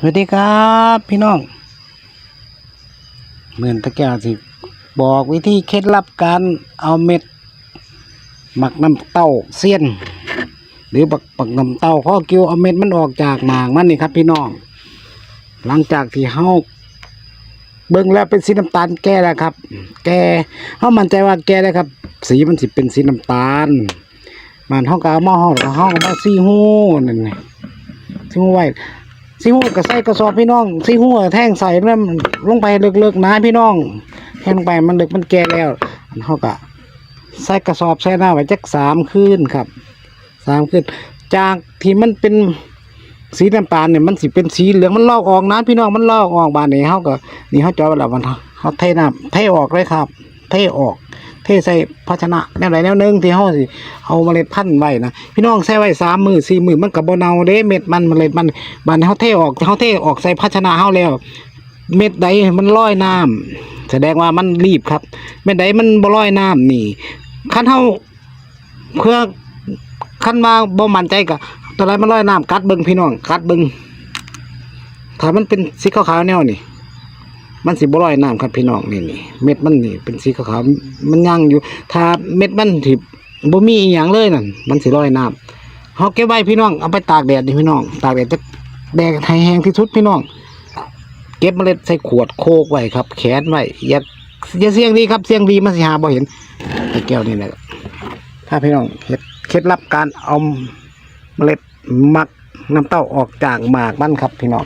สวัสดีครับพี่น้องเหมือนตะแก้วสิบอกวิธีเคล็ดลับการเอาเม็ดหมักน้ำเต้าเสี้ยน หรือบักบักน้ำเต้าข้อกิ้วเอาเม็ดมันออกจากหมากมันนี่ครับ พี่น้อง หลังจากที่เฮาเบิ่งแล้วเป็นสีน้ำตาลแก่แล้วครับ แก่เฮามั่นใจว่าแก่แล้วครับ สีมันสิเป็นสีน้ำตาลมันเฮาก็เอามาห่อแล้วเฮาก็มาซีฮู้นั่นไงซีฮู้ไว้ ซีหัวกับใส่กระสอบพี่น้องซีหัวแท่งใส่แล้วมันลงไปเลิกๆนะพี่น้องแท่งไปมันเลิกมันแก่แล้วเขาก็ใส่กระสอบใส่หน้าไว้จักสามคืนครับสามคืนจากที่มันเป็นสีน้ำตาลเนี่ยมันสิเป็นสีเหลืองมันลอกออกนะพี่น้องมันลอกออกบานนี้เขาก็นี่เขาจอยไว้แล้วมันเขาเทน้ำเทออกเลยครับ เทออก ทใส่ภาชนะแนวไหนแนวหนึงที่เขาสิเอาเมล็ดพันธุ์ไว้นะพี่น้องใส่ไว้สามมือสี่มือมันกับโบเนาเด้เม็ดมันเมล็ดมันบานเขาเทออกเขาเทออกใส่ภาชนะเขาแล้ว เม็ดใดมันลอยน้ำแสดงว่ามันรีบครับ เม็ดใดมันบ่ลอยน้ำนี่คันเฮาเพื่อคันมาบ่มั่นใจก็ตัวไรมันลอยน้ำกัดเบิ่งพี่น้องกัดเบิ่งถ้ามันเป็นสีขาวๆแนวนี่ มันสิบ่ลอยน้ำครับพี่น้องนี่นี่เม็ดมันนี่เป็นสีขาวๆมันยังอยู่ ถ้าเม็ดมันที่บ่มีอีหยังเลยนั่นมันสิลอยน้ำเฮาเก็บไว้พี่น้องเอาไปตากแดดนี่พี่น้อง ตากแดดจะแดดให้แห้งที่สุดพี่น้อง เก็บเมล็ดใส่ขวดโคกไว้ครับ แขนไว้อย่าอย่าเสียงดีครับเสียงดีมันสิหาบ่เห็นไอ้แก้วนี่แหละถ้าพี่น้องเฮ็ดเคล็ดลับการเอาเมล็ดมักน้ำเต้าออกจากหมากมันครับพี่น้อง